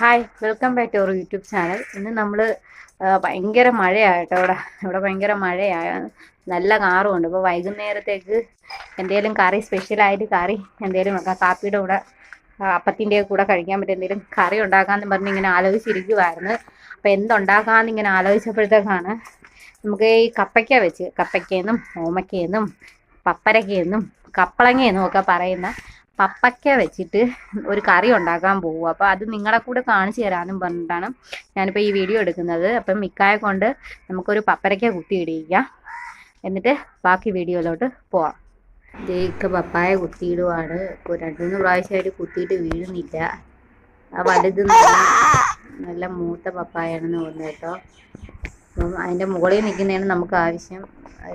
Hi welcome back to our YouTube channel ഇന്ന് നമ്മൾ ഭയങ്കര മഴയായിട്ടോ ഇവിടെ. ഇവിടെ ഭയങ്കര മഴയായ നല്ല കാറുമുണ്ട് അപ്പോൾ വൈകുന്നേരത്തേക്ക് എന്തെങ്കിലും കറി സ്പെഷ്യലായിട്ട് കറി എന്തെങ്കിലും വെക്കാം കാപ്പിയുടെ കൂടെ അപ്പത്തിന്റെ കൂടെ കഴിക്കാൻ പറ്റിയ എന്തെങ്കിലും കറി ഉണ്ടാക്കാമെന്ന് പറഞ്ഞ് ഇങ്ങനെ ആലോചിച്ചിരിക്കുമായിരുന്നു അപ്പോൾ എന്തുണ്ടാക്കാമെന്ന് ഇങ്ങനെ ആലോചിച്ചപ്പോഴത്തേക്കാണ് നമുക്ക് ഈ കപ്പയ്ക്ക വെച്ച് കപ്പയ്ക്കേന്നും ഓമയ്ക്കേന്നും പപ്പരക്കേന്നും കപ്പളങ്ങയെന്നും ഒക്കെ പറയുന്ന പപ്പയ്ക്ക വെച്ചിട്ട് ഒരു കറി ഉണ്ടാക്കാൻ പോകും അപ്പോൾ അത് നിങ്ങളെ കൂടെ കാണിച്ചു തരാമെന്നും പറഞ്ഞിട്ടാണ് ഞാനിപ്പോൾ ഈ വീഡിയോ എടുക്കുന്നത്. അപ്പം മിക്കായ കൊണ്ട് നമുക്കൊരു പപ്പരയ്ക്ക കുത്തിയിടിക്കാം എന്നിട്ട് ബാക്കി വീഡിയോയിലോട്ട് പോവാം. ജയിക്ക് പപ്പായ കുത്തിയിടുവാണ്. ഇപ്പോൾ രണ്ട് മൂന്ന് പ്രാവശ്യമായിട്ട് കുത്തിയിട്ട് വീഴുന്നില്ല. ആ വലുത് നല്ല നല്ല മൂത്ത പപ്പായാണെന്ന് തോന്നുന്നു കേട്ടോ. അപ്പം അതിന്റെ മുകളിൽ നിൽക്കുന്നതാണ് നമുക്ക് ആവശ്യം.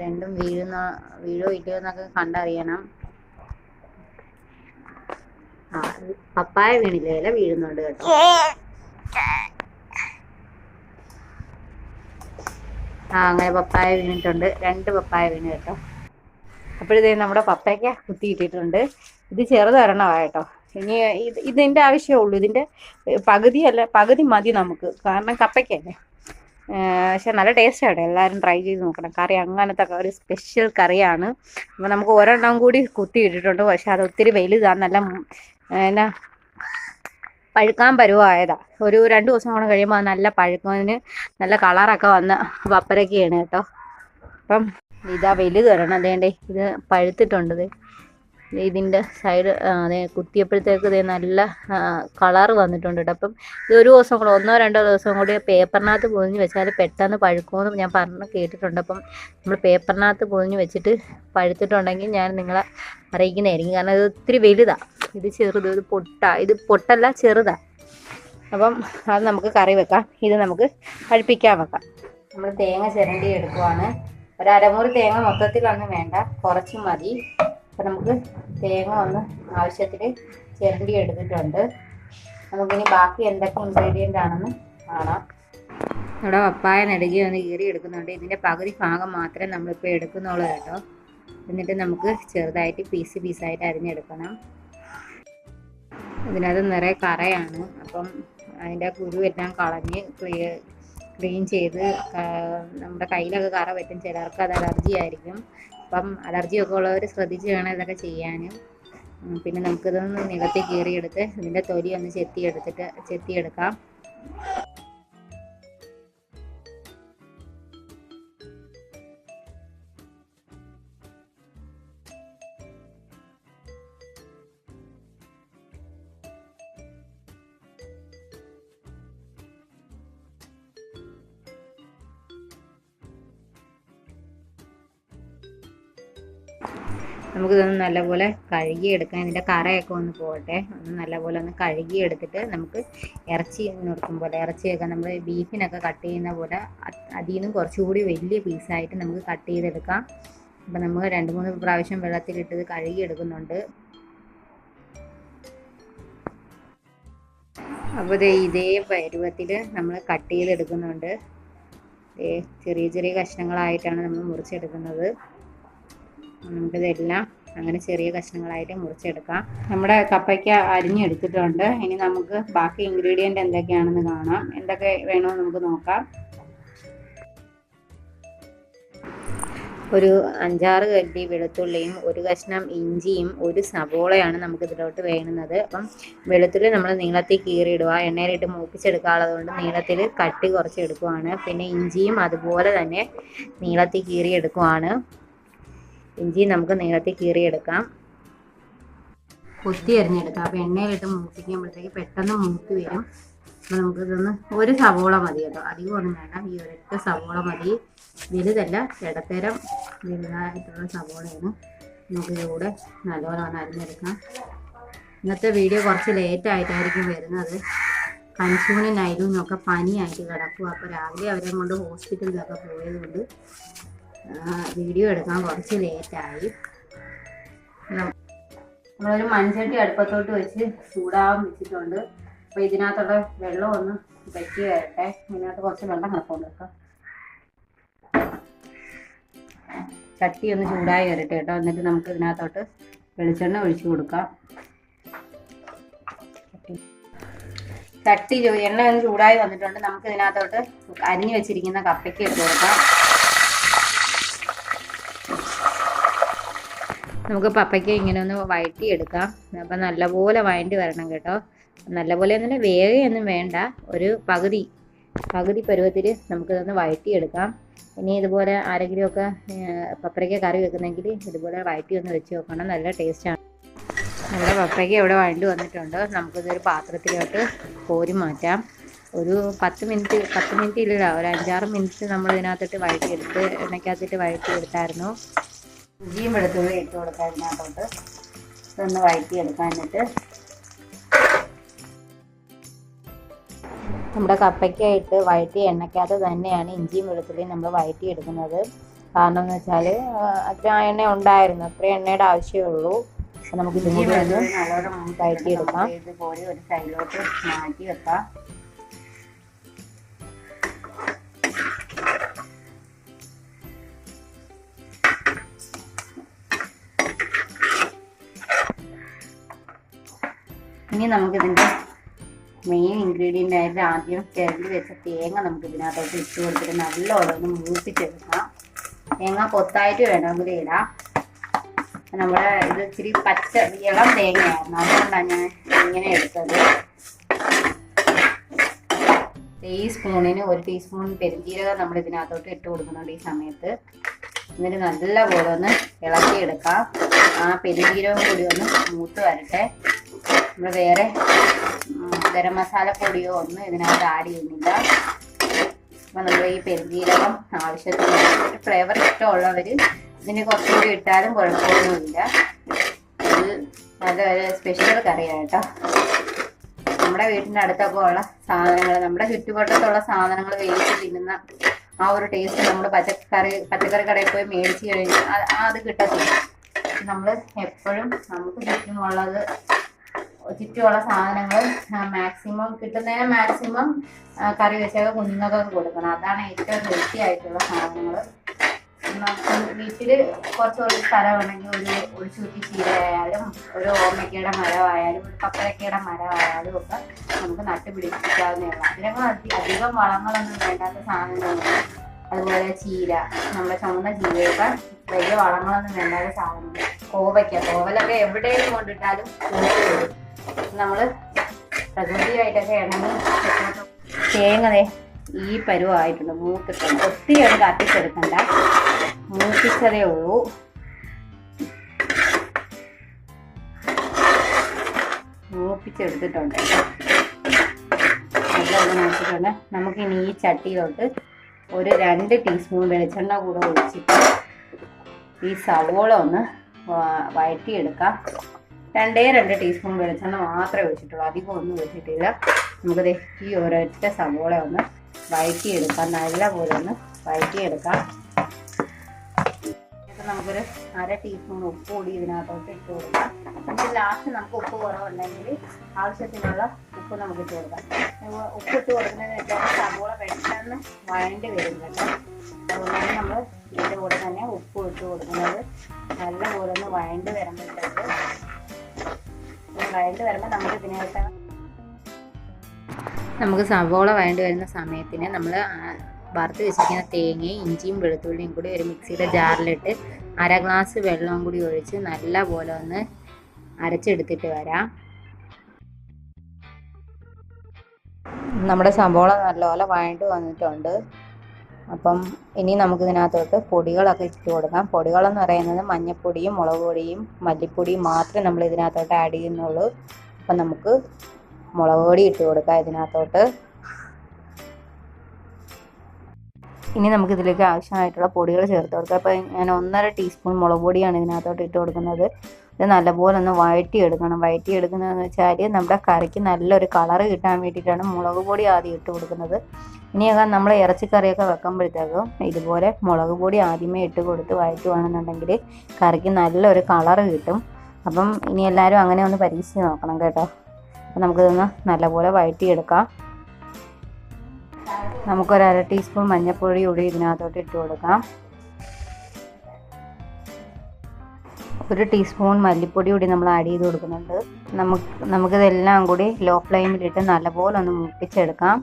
രണ്ടും വീഴുന്ന വീഴോ ഇല്ലയോ എന്നൊക്കെ കണ്ടറിയണം. ആ പപ്പായ വീണില്ല? ഇല വീഴുന്നുണ്ട് കേട്ടോ. ആ അങ്ങനെ പപ്പായ വീണിട്ടുണ്ട്. രണ്ട് പപ്പായ വീണ് കേട്ടോ. അപ്പോഴിതേ നമ്മുടെ പപ്പയ്ക്ക് കുത്തിയിട്ടിട്ടുണ്ട് ഇത് ചെറുതൊരെണ്ണമാണ് കേട്ടോ. ഇനി ഇത് ഇതിന്റെ ആവശ്യമേ ഉള്ളൂ. ഇതിന്റെ പകുതിയല്ല പകുതി മതി നമുക്ക്. കാരണം കപ്പയ്ക്കല്ലേ. പക്ഷെ നല്ല ടേസ്റ്റാണ് എല്ലാവരും ട്രൈ ചെയ്ത് നോക്കണം. കറി അങ്ങനത്തെ ഒരു സ്പെഷ്യൽ കറിയാണ്. അപ്പോൾ നമുക്ക് ഒരെണ്ണം കൂടി കുത്തി ഇട്ടിട്ടുണ്ട്. പക്ഷെ അത് ഒത്തിരി വലുതാണ് നല്ല എന്നാ പഴുക്കാൻ പരുവായതാ. ഒരു രണ്ട് ദിവസം കൂടെ കഴിയുമ്പോൾ നല്ല പഴുക്കുന്നതിന് നല്ല കളറൊക്കെ വന്ന് പപ്പരക്കയാണ് കേട്ടോ. അപ്പം ഇതാ വലുത് വരണം. അതേണ്ടേ ഇത് പഴുത്തിട്ടുണ്ട് ദേ. ദേ ഇതിന്റെ സൈഡ് അതെ കുത്തിയപ്പോഴത്തേക്ക് ഇതേ നല്ല കളർ വന്നിട്ടുണ്ട് കേട്ടോ അപ്പം ഇത് ഒരു ദിവസം കൂടെ ഒന്നോ രണ്ടോ ദിവസം കൂടി പേപ്പറിനകത്ത് പൊതിഞ്ഞ് വെച്ചാൽ പെട്ടെന്ന് പഴുക്കുമെന്ന് ഞാൻ പറഞ്ഞ് കേട്ടിട്ടുണ്ട്. അപ്പം നമ്മൾ പേപ്പറിനകത്ത് പൊതിഞ്ഞ് വെച്ചിട്ട് പഴുത്തിട്ടുണ്ടെങ്കിൽ ഞാൻ നിങ്ങളെ അറിയിക്കുന്നതായിരിക്കും. കാരണം ഇത് ഒത്തിരി വലുതാണ് ഇത് ചെറുത് ഇത് പൊട്ട. ഇത് പൊട്ടല്ല ചെറുതാ. അപ്പം അത് നമുക്ക് കറി വെക്കാം. ഇത് നമുക്ക് പഴുപ്പിക്കാൻ വെക്കാം. നമ്മൾ തേങ്ങ ചിരണ്ടി എടുക്കുവാണ്. ഒരു അരമുറി തേങ്ങ മൊത്തത്തിലൊന്നും വേണ്ട. കുറച്ച് മതി. അപ്പം നമുക്ക് തേങ്ങ ഒന്ന് ആവശ്യത്തിന് ചിരണ്ടി എടുത്തിട്ടുണ്ട്. നമുക്കിനി ബാക്കി എന്തൊക്കെ ഇൻഗ്രീഡിയന്റ് ആണെന്ന് കാണാം. ഇവിടെ പപ്പായ നടുകി ഒന്ന് കീറി എടുക്കുന്നുണ്ട്. ഇതിന്റെ പകുതി ഭാഗം മാത്രമേ നമ്മളിപ്പോൾ എടുക്കുന്നുള്ളൂ കേട്ടോ. എന്നിട്ട് നമുക്ക് ചെറുതായിട്ട് പീസ് പീസായിട്ട് അരിഞ്ഞെടുക്കണം. ഇതിനകത്ത് നിറയെ കറയാണ്. അപ്പം അതിന്റെ കുരുവെല്ലാം കളഞ്ഞ് ക്ലിയർ ക്ലീൻ ചെയ്ത് നമ്മുടെ കയ്യിലൊക്കെ കറ പറ്റും. ചിലർക്ക് അത് അലർജി ആയിരിക്കും. അപ്പം അലർജി ഒക്കെ ഉള്ളവർ ശ്രദ്ധിച്ച് വേണം ഇതൊക്കെ ചെയ്യാൻ ഉം, പിന്നെ നമുക്കിതൊന്ന് നിലത്തി കീറിയെടുത്ത് ഇതിന്റെ തൊലി ഒന്ന് ചെത്തിയെടുത്തിട്ട് ചെത്തിയെടുക്കാം. നമുക്കിതൊന്ന് നല്ലപോലെ കഴുകിയെടുക്കാം. ഇതിന്റെ കറയൊക്കെ ഒന്ന് പോകട്ടെ. ഒന്ന് നല്ലപോലെ ഒന്ന് കഴുകി എടുത്തിട്ട് നമുക്ക് ഇറച്ചി നിർത്തും പോലെ. ഇറച്ചിയൊക്കെ നമ്മൾ ബീഫിനൊക്കെ കട്ട് ചെയ്യുന്ന പോലെ അത് അതിൽ നിന്നും കുറച്ചുകൂടി വലിയ പീസായിട്ട് നമുക്ക് കട്ട് ചെയ്തെടുക്കാം. അപ്പം നമ്മൾ രണ്ട് മൂന്ന് പ്രാവശ്യം വെള്ളത്തിലിട്ടത് കഴുകിയെടുക്കുന്നുണ്ട്. അപ്പോൾ ദേ ഇതേ പരുവത്തിൽ നമ്മൾ കട്ട് ചെയ്തെടുക്കുന്നുണ്ട്. ചെറിയ ചെറിയ കഷ്ണങ്ങളായിട്ടാണ് നമ്മൾ മുറിച്ചെടുക്കുന്നത്. നമുക്കിതെല്ലാം അങ്ങനെ ചെറിയ കഷ്ണങ്ങളായിട്ട് മുറിച്ചെടുക്കാം. നമ്മുടെ കപ്പയ്ക്ക അരിഞ്ഞെടുത്തിട്ടുണ്ട് ഇനി നമുക്ക് ബാക്കി ഇൻഗ്രീഡിയന്റ് എന്തൊക്കെയാണെന്ന് കാണാം. എന്തൊക്കെ വേണമെന്ന് നമുക്ക് നോക്കാം. ഒരു അഞ്ചാറ് കല്ലി വെളുത്തുള്ളിയും ഒരു കഷ്ണം ഇഞ്ചിയും ഒരു സബോളയാണ് നമുക്ക് ഇതിലോട്ട് വേണുന്നത്. അപ്പം വെളുത്തുള്ളി നമ്മൾ നീളത്തിൽ കീറിയിടുക. എണ്ണയിലിട്ട് മൂപ്പിച്ചെടുക്കാനുള്ളത് കൊണ്ട് നീളത്തിൽ കട്ടി കുറച്ച് എടുക്കുവാണ്. പിന്നെ ഇഞ്ചിയും അതുപോലെ തന്നെ നീളത്തിൽ കീറി എടുക്കുവാണ് ഇഞ്ചി നമുക്ക് നീളത്തിൽ കീറിയെടുക്കാം. കൊത്തി അരിഞ്ഞെടുക്കാം. അപ്പോൾ എണ്ണയിലിട്ട് മൂപ്പിക്കുമ്പോഴത്തേക്ക് പെട്ടെന്ന് മൂത്ത് വരും. അപ്പോൾ നമുക്ക് ഇതൊന്ന് ഒരു സവോള മതി കേട്ടോ. അധികം ഒന്നും വേണ്ട. ഈ ഒരൊറ്റ സവോള മതി. വലുതല്ല ഇടത്തരം വലുതായിട്ടുള്ള സവോളയാണ്. നമുക്ക് ഇതിലൂടെ നല്ലപോലെ ഒന്ന് അരിഞ്ഞെടുക്കാം. ഇന്നത്തെ വീഡിയോ കുറച്ച് ലേറ്റ് ആയിട്ടായിരിക്കും വരുന്നത്. കൺസ്യൂണിനായിരുന്നു എന്നൊക്കെ പനിയായിട്ട് കിടക്കും അപ്പോൾ രാവിലെ അവരെ കൊണ്ട് ഹോസ്പിറ്റലിലൊക്കെ പോയതുകൊണ്ട് വീഡിയോ എടുക്കാൻ കുറച്ച് ലേറ്റായി. നമ്മളൊരു മൺചട്ടി അടുപ്പത്തോട്ട് വെച്ച് ചൂടാവാൻ വെച്ചിട്ടുണ്ട്. അപ്പോൾ ഇതിനകത്തുള്ള വെള്ളം ഒന്ന് വെച്ച് വരട്ടെ. ഇതിനകത്ത് കുറച്ച് വെള്ളം കിടപ്പുണ്ട് ചട്ടി ഒന്ന് ചൂടായി വരട്ടെ കേട്ടോ. എന്നിട്ട് നമുക്ക് ഇതിനകത്തോട്ട് വെളിച്ചെണ്ണ ഒഴിച്ചു കൊടുക്കാം. ചട്ടി എണ്ണ ഒന്ന് ചൂടായി വന്നിട്ടുണ്ട്. നമുക്ക് ഇതിനകത്തോട്ട് അരിഞ്ഞു വെച്ചിരിക്കുന്ന കപ്പയ്ക്ക് ഇട്ട് കൊടുക്കാം. നമുക്ക് പപ്പയ്ക്ക് ഇങ്ങനെ ഒന്ന് വഴറ്റി എടുക്കാം അപ്പം നല്ലപോലെ വഴണ്ടി വരണം കേട്ടോ. നല്ലപോലെ തന്നെ വേഗയൊന്നും വേണ്ട. ഒരു പകുതി പകുതി പരുവത്തിൽ നമുക്കിതൊന്ന് വഴറ്റിയെടുക്കാം. ഇനി ഇതുപോലെ ആരെങ്കിലുമൊക്കെ പപ്പരയ്ക്ക കറി വെക്കുന്നെങ്കിൽ ഇതുപോലെ വഴറ്റി ഒന്ന് വെച്ച് നോക്കണം. നല്ല ടേസ്റ്റാണ് നമ്മുടെ പപ്പയ്ക്ക ഇവിടെ വഴണ്ടി വന്നിട്ടുണ്ട്. നമുക്കിതൊരു പാത്രത്തിലോട്ട് കോരി മാറ്റാം. ഒരു പത്ത് മിനിറ്റ് പത്ത് മിനിറ്റ് ഇല്ല ഒരു അഞ്ചാറ് മിനിറ്റ് നമ്മൾ ഇതിനകത്തിട്ട് വഴറ്റിയെടുത്ത് എണ്ണയ്ക്കകത്തിട്ട് വഴറ്റിയെടുത്തായിരുന്നു. ഇഞ്ചിയും വെളുത്തുള്ളി ഇട്ട് കൊടുക്കാം ഇതിനകത്തോട്ട്. ഇതൊന്ന് വഴറ്റിയെടുക്കാം എന്നിട്ട് നമ്മുടെ കപ്പയ്ക്കായിട്ട് വഴറ്റി എണ്ണയ്ക്കകത്ത് തന്നെയാണ് ഇഞ്ചിയും വെളുത്തുള്ളിയും നമ്മൾ വഴറ്റി എടുക്കുന്നത് കാരണം എന്ന് വെച്ചാൽ അത്ര എണ്ണ ഉണ്ടായിരുന്നു. അത്ര എണ്ണയുടെ ആവശ്യമേ ഉള്ളൂ. നമുക്ക് നമുക്ക് ഇതും നല്ലോണം ഒന്ന് വഴറ്റിയെടുക്കാം. ഇതുപോലെ ഒരു സൈഡിലോട്ട് മാറ്റി വെക്കാം. ഇനി നമുക്കിതിന്റെ മെയിൻ ഇൻഗ്രീഡിയന്റ് ആയിട്ട് ആദ്യം കിഴങ്ങി വെച്ച തേങ്ങ നമുക്ക് ഇതിനകത്തോട്ട് ഇട്ട് കൊടുത്തിട്ട് നല്ലോണം ഒന്ന് മൂപ്പിച്ചെടുക്കാം തേങ്ങ കൊത്തായിട്ട് വേണമെങ്കിൽ ഇടാം നമ്മുടെ ഇത് ഇച്ചിരി പച്ച ഇളം തേങ്ങയായിരുന്നു. അതുകൊണ്ടാണ് ഞാൻ ഇങ്ങനെ എടുത്തത്. ടീസ്പൂണിന് സ്പൂണിന് ഒരു ടീസ്പൂൺ പെരുംജീരകം നമ്മൾ ഇതിനകത്തോട്ട് ഇട്ട് കൊടുക്കുന്നുണ്ട് ഈ സമയത്ത്. എന്നിട്ട് നല്ലപോലെ ഒന്ന് ഇളക്കിയെടുക്കാം. ആ പെരുംജീരകം കൂടി ഒന്ന് മൂത്ത് വരട്ടെ. നമ്മൾ വേറെ ഗരം മസാല പൊടിയോ ഒന്നും ഇതിനകത്ത് ആഡ് ചെയ്യുന്നില്ല. അപ്പം നമ്മൾ ഈ പെരുജീരകം ആവശ്യത്തിന് ഒരു ഫ്ലേവർ ഇഷ്ടമുള്ളവർ ഇതിന് കുറച്ചുകൂടി ഇട്ടാലും കുഴപ്പമൊന്നുമില്ല. ഇത് നല്ലൊരു സ്പെഷ്യൽ കറിയാണ് കേട്ടോ. നമ്മുടെ വീട്ടിന്റെ അടുത്തൊക്കെ ഉള്ള സാധനങ്ങൾ നമ്മുടെ ചുറ്റുവട്ടത്തുള്ള സാധനങ്ങൾ വേവിച്ച് തിന്നുന്ന ആ ഒരു ടേസ്റ്റ് നമ്മൾ പച്ചക്കറി പച്ചക്കറി കടയിൽ പോയി മേടിച്ച് കഴിഞ്ഞാൽ അത് കിട്ടത്തില്ല. നമ്മൾ എപ്പോഴും നമുക്ക് ചുറ്റുമുള്ളത് ചുറ്റുമുള്ള സാധനങ്ങൾ മാക്സിമം കിട്ടുന്നതിന് മാക്സിമം കറി വെച്ചൊക്കെ കുഞ്ഞുങ്ങൾക്കൊക്കെ കൊടുക്കണം. അതാണ് ഏറ്റവും ഹെൽത്തി ആയിട്ടുള്ള സാധനങ്ങൾ വീട്ടിൽ കുറച്ച് ഒരു സ്ഥലമാണെങ്കിൽ ഒരു ഒളിച്ചുകുത്തി ചീരയായാലും ഒരു ഓമയ്ക്കയുടെ മരമായാലും ഒരു പപ്പരക്കയുടെ മരമായാലും ഒക്കെ നമുക്ക് നട്ടുപിടിപ്പിക്കാവുന്നതാണ് അതിനൊക്കെ അധികം അധികം വളങ്ങളൊന്നും വേണ്ടാത്ത സാധനങ്ങളാണ് അതുപോലെ ചീര നമ്മുടെ ചുമന്ന ചീരയൊക്കെ വലിയ വളങ്ങളൊന്നും വേണ്ടാത്ത സാധനങ്ങൾ. കോവയ്ക്ക കോവലൊക്കെ എവിടെയും കൊണ്ടിട്ടാലും വരും നമ്മൾ പ്രകൃതിയായിട്ടൊക്കെ ഇണങ്ങി തേങ്ങ ദേ ഈ പരുവായിട്ടുണ്ട്. മൂത്തിട്ടുണ്ട് ഒത്തിരി ഒന്ന് കത്തിച്ചെടുക്കണ്ട. മൂപ്പിച്ചതേ ഉള്ളൂ. മൂപ്പിച്ചെടുത്തിട്ടുണ്ട്. മൂപ്പിച്ചിട്ടുണ്ട് നമുക്കിനി ഈ ചട്ടിയിലോട്ട് ഒരു രണ്ട് ടീസ്പൂൺ വെളിച്ചെണ്ണ കൂടെ ഒഴിച്ചിട്ട് ഈ സവോള ഒന്ന് വഴറ്റിയെടുക്കാം. രണ്ടേ രണ്ട് ടീസ്പൂൺ വെളിച്ചെണ്ണ മാത്രമേ ഒഴിച്ചിട്ടുള്ളൂ. അധികം ഒന്നും ഒഴിച്ചിട്ടില്ല. നമുക്കത് ഈ ഒരൊറ്റ സവോള ഒന്ന് വഴറ്റിയെടുക്കാം. നല്ലപോലെ ഒന്ന് വഴറ്റിയെടുക്കാം. എടുക്കാം നമുക്കൊരു അര ടീസ്പൂൺ ഉപ്പ് കൂടി ഇതിനകത്തോട്ട് ഇട്ട് കൊടുക്കാം. എന്നിട്ട് ലാസ്റ്റ് നമുക്ക് ഉപ്പ് കുറവുണ്ടെങ്കിൽ ആവശ്യത്തിനുള്ള ഉപ്പ് നമുക്ക് ഇട്ട് കൊടുക്കാം ഉപ്പ് ഇട്ട് കൊടുക്കുന്നതെന്ന് വെച്ചാൽ സവോള പെട്ടെന്ന് വഴണ്ടി വരും കേട്ടോ. അതുകൊണ്ടാണ് നമ്മൾ ഇതിന്റെ കൂടെ തന്നെ ഉപ്പ് ഇട്ട് കൊടുക്കുന്നത്. നല്ലപോലെ ഒന്ന് വഴണ്ടി വരുമ്പോഴത്തേക്ക് വരുമ്പോൾ നമുക്ക് നമുക്ക് സവോള വഴണ്ട് വരുന്ന സമയത്തിന് നമ്മൾ വറുത്ത് വെച്ചിരിക്കുന്ന തേങ്ങയും ഇഞ്ചിയും വെളുത്തുള്ളിയും കൂടി ഒരു മിക്സിയുടെ ജാറിലിട്ട് അര ഗ്ലാസ് വെള്ളവും കൂടി ഒഴിച്ച് നല്ല പോലെ ഒന്ന് അരച്ചെടുത്തിട്ട് വരാം. നമ്മുടെ സവോള നല്ലപോലെ വഴണ്ട് വന്നിട്ടുണ്ട്. അപ്പം ഇനി നമുക്ക് ഇതിനകത്തോട്ട് പൊടികളൊക്കെ ഇട്ട് കൊടുക്കാം. പൊടികളെന്ന് പറയുന്നത് മഞ്ഞൾപ്പൊടിയും മുളക് പൊടിയും മല്ലിപ്പൊടിയും മാത്രമേ നമ്മൾ ഇതിനകത്തോട്ട് ആഡ് ചെയ്യുന്നുള്ളൂ. അപ്പം നമുക്ക് മുളക് പൊടി ഇട്ട് കൊടുക്കാം ഇതിനകത്തോട്ട്. ഇനി നമുക്ക് ഇതിലേക്ക് ആവശ്യമായിട്ടുള്ള പൊടികൾ ചേർത്ത് കൊടുക്കാം. അപ്പോൾ ഞാൻ ഒന്നര ടീസ്പൂൺ മുളക് പൊടിയാണ് ഇതിനകത്തോട്ട് ഇട്ട് കൊടുക്കുന്നത്. ഇത് നല്ലപോലെ ഒന്ന് വഴറ്റിയെടുക്കണം. വഴറ്റിയെടുക്കുന്നതെന്ന് വെച്ചാൽ നമ്മുടെ കറിക്ക് നല്ലൊരു കളറ് കിട്ടാൻ വേണ്ടിയിട്ടാണ് മുളക് പൊടി ആദ്യം ഇട്ട് കൊടുക്കുന്നത്. ഇനിയൊക്കെ നമ്മൾ ഇറച്ചിക്കറിയൊക്കെ വെക്കുമ്പോഴത്തേക്കും ഇതുപോലെ മുളക് പൊടി ആദ്യമേ ഇട്ട് കൊടുത്ത് വഴറ്റുവാണെന്നുണ്ടെങ്കിൽ കറിക്ക് നല്ലൊരു കളറ് കിട്ടും. അപ്പം ഇനി എല്ലാവരും അങ്ങനെ ഒന്ന് പരീക്ഷിച്ച് നോക്കണം കേട്ടോ. അപ്പം നമുക്കിതൊന്ന് നല്ലപോലെ വഴറ്റിയെടുക്കാം. നമുക്കൊരു അര ടീസ്പൂൺ മഞ്ഞൾപ്പൊടി കൂടി ഇതിനകത്തോട്ട് ഇട്ട് കൊടുക്കാം. ഒരു ടീസ്പൂൺ മല്ലിപ്പൊടി കൂടി നമ്മൾ ആഡ് ചെയ്ത് കൊടുക്കുന്നുണ്ട്. നമുക്ക് നമുക്കിതെല്ലാം കൂടി ലോ ഫ്ലെയിമിലിട്ട് നല്ലപോലെ ഒന്ന് മൂപ്പിച്ചെടുക്കാം.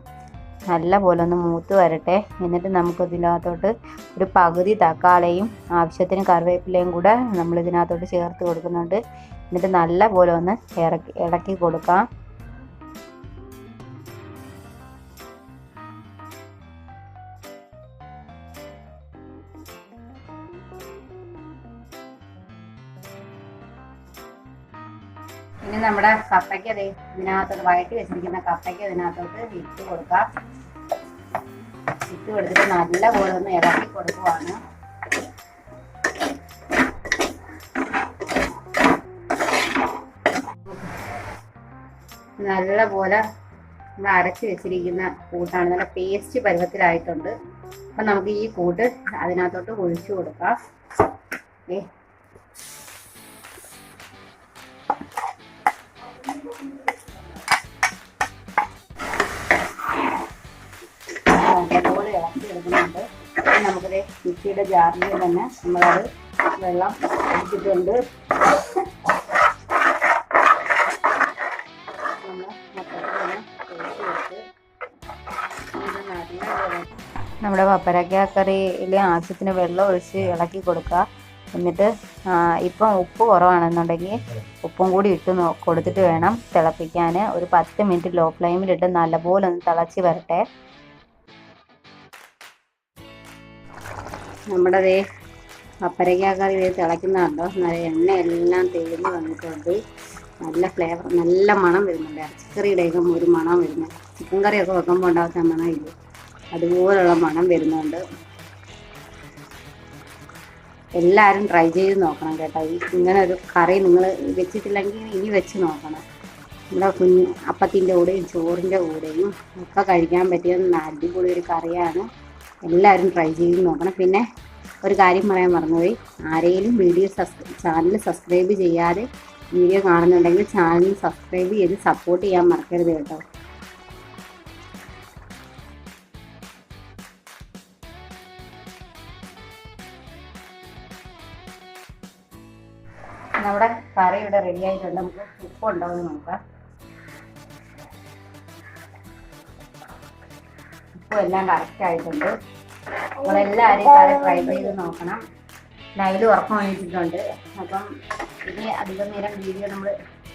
നല്ലപോലെ ഒന്ന് മൂത്ത് വരട്ടെ. എന്നിട്ട് നമുക്ക് ഇതിനകത്തോട്ട് ഒരു പകുതി തക്കാളിയും ആവശ്യത്തിന് കറിവേപ്പിലയും കൂടെ നമ്മൾ ഇതിനകത്തോട്ട് ചേർത്ത് കൊടുക്കുന്നുണ്ട്. എന്നിട്ട് നല്ലപോലെ ഒന്ന് ഇറക്കി ഇളക്കി കൊടുക്കാം. നമ്മുടെ കപ്പയ്ക്ക് അതെ ഇതിനകത്തോട്ട് വഴറ്റി വെച്ചിരിക്കുന്ന കപ്പയ്ക്ക് ഇതിനകത്തോട്ട് ഇട്ട് കൊടുക്കാം. ഇട്ട് കൊടുത്തിട്ട് നല്ല പോലെ ഒന്ന് ഇളക്കി കൊടുക്കുവാണ്. നല്ല പോലെ നമ്മൾ അരച്ച് വെച്ചിരിക്കുന്ന കൂട്ടാണ്. നല്ല പേസ്റ്റ് പരുവത്തിലായിട്ടുണ്ട്. അപ്പം നമുക്ക് ഈ കൂട്ട് അതിനകത്തോട്ട് ഒഴിച്ചു കൊടുക്കാം. ഏ മിക്സിയുടെ ജാറിൽ തന്നെ നമ്മളത് വെള്ളം ഒഴിച്ചിട്ടുണ്ട്. നമ്മുടെ പപ്പരക്ക കറിയിൽ ആവശ്യത്തിന് വെള്ളം ഒഴിച്ച് ഇളക്കി കൊടുക്കുക. എന്നിട്ട് ഇപ്പം ഉപ്പ് കുറവാണെന്നുണ്ടെങ്കിൽ ഉപ്പും കൂടി ഇട്ട് കൊടുത്തിട്ട് വേണം തിളപ്പിക്കാൻ. ഒരു പത്ത് മിനിറ്റ് ലോ ഫ്ലെയിമിലിട്ട് നല്ലപോലെ ഒന്ന് തിളച്ച് വരട്ടെ. നമ്മുടെ ദേ പപ്പരക്ക കറി ഇത് എണ്ണ നല്ല എണ്ണയെല്ലാം തെളിഞ്ഞ് വന്നിട്ടുണ്ട്. നല്ല ഫ്ലേവർ നല്ല മണം വരുന്നുണ്ട്. ഇറച്ചിക്കറിയുടെയൊക്കെ ഒരു മണം വരുന്നുണ്ട് ചിക്കൻ കറിയൊക്കെ വെക്കുമ്പോൾ ഉണ്ടാകുന്ന മണം ഇല്ല? അതുപോലുള്ള മണം വരുന്നുണ്ട്. എല്ലാവരും ട്രൈ ചെയ്ത് നോക്കണം കേട്ടോ. ഇങ്ങനെ ഒരു കറി നിങ്ങൾ വെച്ചിട്ടില്ലെങ്കിൽ ഇനി വെച്ച് നോക്കണം. നമ്മുടെ കുഞ്ഞ് അപ്പത്തിന്റെ കൂടെയും ചോറിന്റെ കൂടെയും ഒക്കെ കഴിക്കാൻ പറ്റിയ അടിപൊളി ഒരു കറിയാണ്. എല്ലാവരും ട്രൈ ചെയ്ത് നോക്കണം. പിന്നെ ഒരു കാര്യം പറയാൻ മറന്നുപോയി. ആരെങ്കിലും വീഡിയോ സബ്സ്ക്രൈബ് ചാനൽ സബ്സ്ക്രൈബ് ചെയ്യാതെ വീഡിയോ കാണുന്നുണ്ടെങ്കിൽ ചാനൽ സബ്സ്ക്രൈബ് ചെയ്ത് സപ്പോർട്ട് ചെയ്യാൻ മറക്കരുത് കേട്ടോ. നമ്മുടെ കറി ഇവിടെ റെഡി ആയിട്ടുണ്ട്. നമുക്ക് ഉപ്പ് ഉണ്ടാവും നോക്കാം. ഉപ്പും എല്ലാം കറക്റ്റ് ആയിട്ടുണ്ട്. നമ്മളെല്ലാവരും കറി ട്രൈ ചെയ്ത് നോക്കണം. ലൈൽ ഉറക്കം ഒഴിച്ചിട്ടുണ്ട് അപ്പം ഇനി അധികം നേരം വീഡിയോ നമ്മൾ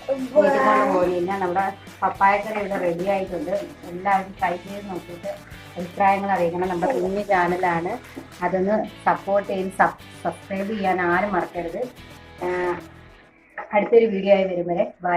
ചെയ്തുകൊണ്ട് പോകുന്നില്ല നമ്മുടെ പപ്പായക്കറി ഇവിടെ റെഡി ആയിട്ടുണ്ട്. എല്ലാവരും ട്രൈ ചെയ്ത് നോക്കിയിട്ട് അഭിപ്രായങ്ങൾ അറിയിക്കണം. നമ്മുടെ കുഞ്ഞു ചാനലാണ് അതൊന്ന് സപ്പോർട്ട് ചെയ്ത് സബ്സ്ക്രൈബ് ചെയ്യാൻ ആരും മറക്കരുത്. അടുത്തൊരു വീഡിയോ ആയി വരും വരെ ബൈ